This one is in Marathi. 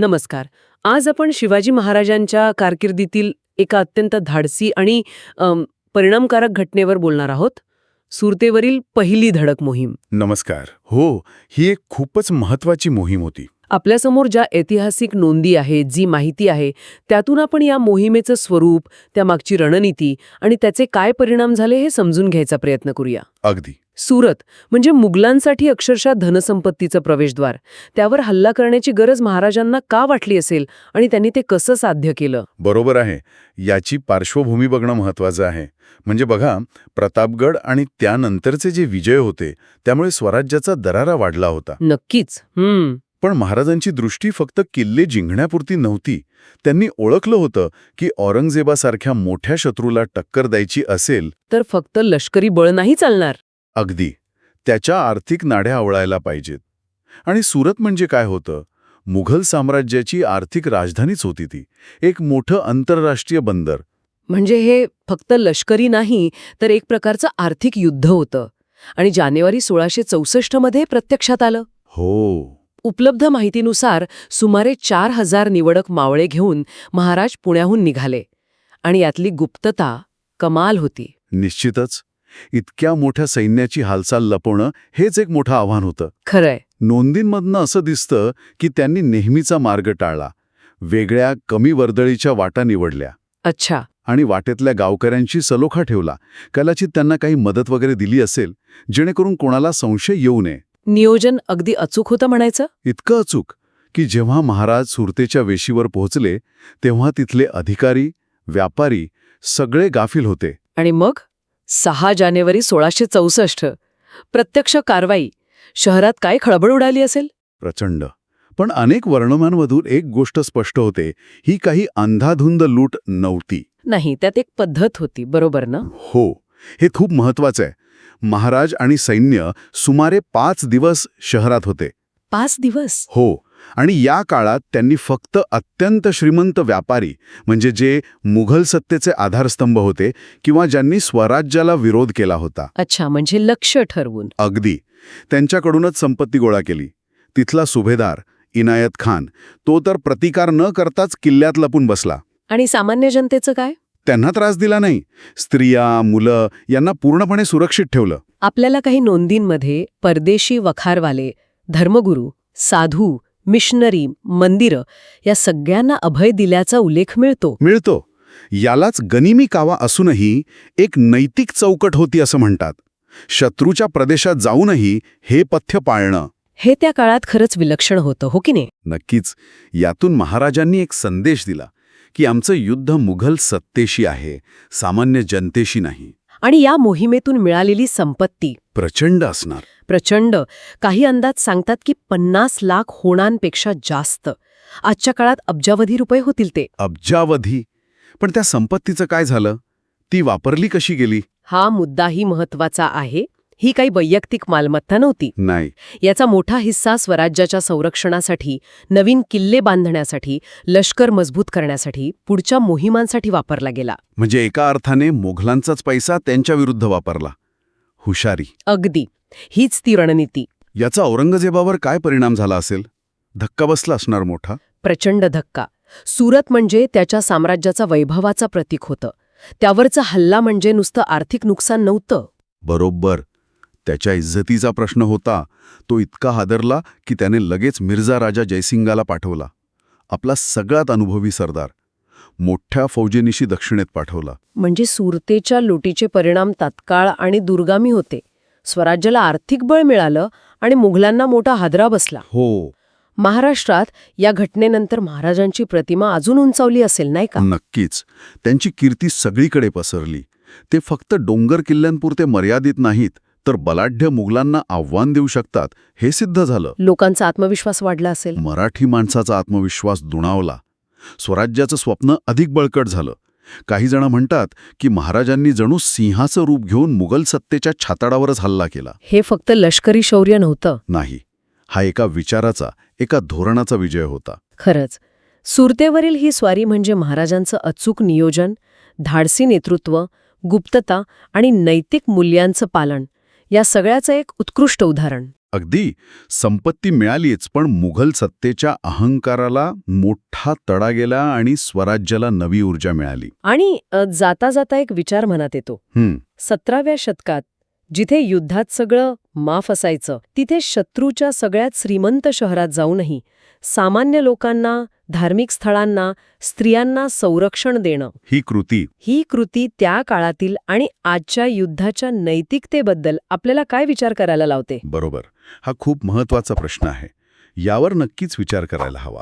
नमस्कार. आज आपण शिवाजी महाराजांच्या कारकिर्दीतील एका अत्यंत धाडसी आणि परिणामकारक घटनेवर बोलणार आहोत. सुरतेवरील पहिली धडक मोहीम. नमस्कार. हो ही एक खूपच महत्वाची मोहीम होती. आपल्यासमोर ज्या ऐतिहासिक नोंदी आहेत जी माहिती आहे त्यातून आपण या मोहिमेचं स्वरूप त्यामागची रणनीती आणि त्याचे काय परिणाम झाले हे समजून घ्यायचा प्रयत्न करूया. अगदी. सुरत म्हणजे मुघलांसाठी अक्षरशः धनसंपत्तीचं प्रवेशद्वार. त्यावर हल्ला करण्याची गरज महाराजांना का वाटली असेल आणि त्यांनी ते कसं साध्य केलं? बरोबर आहे. याची पार्श्वभूमी बघणं महत्वाचं आहे. म्हणजे बघा प्रतापगड आणि त्यानंतरचे जे विजय होते त्यामुळे स्वराज्याचा दरारा वाढला होता. नक्कीच. हम्म. पण महाराजांची दृष्टी फक्त किल्ले जिंकण्यापुरती नव्हती. त्यांनी ओळखलं होतं की औरंगजेबासारख्या मोठ्या शत्रूला टक्कर द्यायची असेल तर फक्त लष्करी बळ नाही चालणार. अगदी. त्याच्या आर्थिक नाड्या आवळायला पाहिजेत. आणि सुरत म्हणजे काय होतं? मुघल साम्राज्याची आर्थिक राजधानीच होती ती. एक मोठं आंतरराष्ट्रीय बंदर. म्हणजे हे फक्त लष्करी नाही तर एक प्रकारचं आर्थिक युद्ध होतं. आणि जानेवारी सोळाशे चौसष्टमध्ये प्रत्यक्षात आलं. हो. उपलब्ध माहितीनुसार सुमारे चार हजार निवडक मावळे घेऊन महाराज पुण्याहून निघाले आणि यातली गुप्तता कमाल होती. निश्चितच. इतक्या मोठ्या सैन्याची हालचाल लपवणं हेच एक मोठं आव्हान होतं. खरंय. नोंदींमधनं असं दिसतं की त्यांनी नेहमीचा मार्ग टाळला. वेगळ्या कमी वर्दळीच्या वाटा निवडल्या. अच्छा. आणि वाटेतल्या गावकऱ्यांशी सलोखा ठेवला. कदाचित त्यांना काही मदत वगैरे दिली असेल जेणेकरून कोणाला संशय येऊ नये. नियोजन अगदी अचूक होतं म्हणायचं? इतकं अचूक की जेव्हा महाराज सुरतेच्या वेशीवर पोहोचले तेव्हा तिथले अधिकारी व्यापारी सगळे गाफील होते. आणि मग? सहा जानेवारी सोळाशे चौसष्ट. प्रत्यक्ष कारवाई. शहरात काय खळबळ उडाली असेल? प्रचंड. पण अनेक वर्णमांमधून एक गोष्ट स्पष्ट होते. ही काही अंधाधुंद लूट नव्हती. नाही त्यात एक पद्धत होती बरोबर ना? हो. हे खूप महत्वाचं आहे. महाराज आणि सैन्य सुमारे पाच दिवस शहरात होते. पाच दिवस? हो आणि या काळात त्यांनी फक्त अत्यंत श्रीमंत व्यापारी म्हणजे जे मुघल सत्तेचे आधारस्तंभ होते किंवा ज्यांनी स्वराज्याला विरोध केला होता. अच्छा म्हणजे लक्ष ठरवून. अगदी. त्यांच्याकडूनच संपत्ती गोळा केली. तिथला सुभेदार इनायत खान तो तर प्रतिकार न करताच किल्ल्यात लपून बसला. आणि सामान्य जनतेचं काय? त्यांना त्रास दिला नाही. स्त्रिया मुलं यांना पूर्णपणे सुरक्षित ठेवलं. आपल्याला काही नोंदींमध्ये परदेशी वखारवाले धर्मगुरू साधू मिशनरी मंदिरं या सगळ्यांना अभय दिल्याचा उल्लेख मिळतो. मिळतो. यालाच गनिमी कावा असूनही एक नैतिक चौकट होती असं म्हणतात. शत्रूच्या प्रदेशात जाऊनही हे पथ्य पाळणं. हे त्या काळात खरंच विलक्षण होतं हो की नाही? नक्कीच. यातून महाराजांनी एक संदेश दिला. की आमचं युद्ध मुघल सत्तेशी आहे सामान्य जनतेशी नाही. आणि या मोहिमेतून मिळालेली संपत्ती. प्रचंड असणार. प्रचंड. काही अंदाज सांगतात की पन्नास लाख होणांपेक्षा जास्त. आजच्या काळात अब्जावधी रुपये होतील ते. अब्जावधी? पण त्या संपत्तीचं काय झालं? ती वापरली कशी गेली? हा मुद्दाही महत्त्वाचा आहे. ही काही वैयक्तिक मालमत्ता नव्हती. नाही. याचा मोठा हिस्सा स्वराज्याच्या संरक्षणासाठी नवीन किल्ले बांधण्यासाठी लष्कर मजबूत करण्यासाठी पुढच्या मोहिमांसाठी वापरला गेला. म्हणजे एका अर्थाने मोघलांचाच पैसा त्यांच्या विरुद्ध वापरला. हुशारी. अगदी. हीच ती रणनीती. याचा औरंगजेबावर काय परिणाम झाला असेल? धक्का बसला असणार मोठा. प्रचंड धक्का. सुरत म्हणजे त्याच्या साम्राज्याचा वैभवाचा प्रतीक होतं. त्यावरचा हल्ला म्हणजे नुसतं आर्थिक नुकसान नव्हतं. बरोबर. त्याच्या इज्जतीचा प्रश्न होता. तो इतका हादरला की त्याने लगेच मिर्झा राजा जयसिंगाला पाठवला. आपला सगळ्यात अनुभवी सरदार. मोठ्या फौजेनिशी दक्षिणेत पाठवला. म्हणजे सुरतेच्या लुटीचे परिणाम तात्काळ आणि दुर्गामी होते. स्वराज्याला आर्थिक बळ मिळालं आणि मुघलांना मोठा हादरा बसला. हो. महाराष्ट्रात या घटनेनंतर महाराजांची प्रतिमा अजून उंचावली असेल नाही का? नक्कीच. त्यांची कीर्ती सगळीकडे पसरली. ते फक्त डोंगर किल्ल्यांपुरते मर्यादित नाहीत. तर बलाढ्य मुघलांना आव्हान देऊ शकतात हे सिद्ध झालं. लोकांचा आत्मविश्वास वाढला असेल. मराठी माणसाचा आत्मविश्वास दुणावला. स्वराज्याचं स्वप्न अधिक बळकट झालं. काही जण म्हणतात की महाराजांनी जणू सिंहाचं रूप घेऊन मुघल सत्तेच्या छाताडावरच हल्ला केला. हे फक्त लष्करी शौर्य नव्हतं. नाही हा एका विचाराचा एका धोरणाचा विजय होता. खरंच सुरतेवरील ही स्वारी म्हणजे महाराजांचं अचूक नियोजन धाडसी नेतृत्व गुप्तता आणि नैतिक मूल्यांचं पालन. या सगळ्याचं एक उत्कृष्ट उदाहरण. अगदी संपत्ती मिळालीच पण मुघल सत्तेच्या अहंकाराला मोठा तडा गेला आणि स्वराज्याला नवी ऊर्जा मिळाली. आणि जाता जाता एक विचार मनात येतो. सतराव्या शतकात जिथे युद्धात सगळं माफ असायचं तिथे शत्रूच्या सगळ्यात श्रीमंत शहरात जाऊनही सामान्य लोकांना धार्मिक स्थळांना स्त्रियांना संरक्षण देणं. ही कृती. ही कृती त्या काळातील आणि आजच्या युद्धाच्या नैतिकतेबद्दल आपल्याला काय विचार करायला लावते? बरोबर. हा खूप महत्त्वाचा प्रश्न आहे. यावर नक्कीच विचार करायला हवा.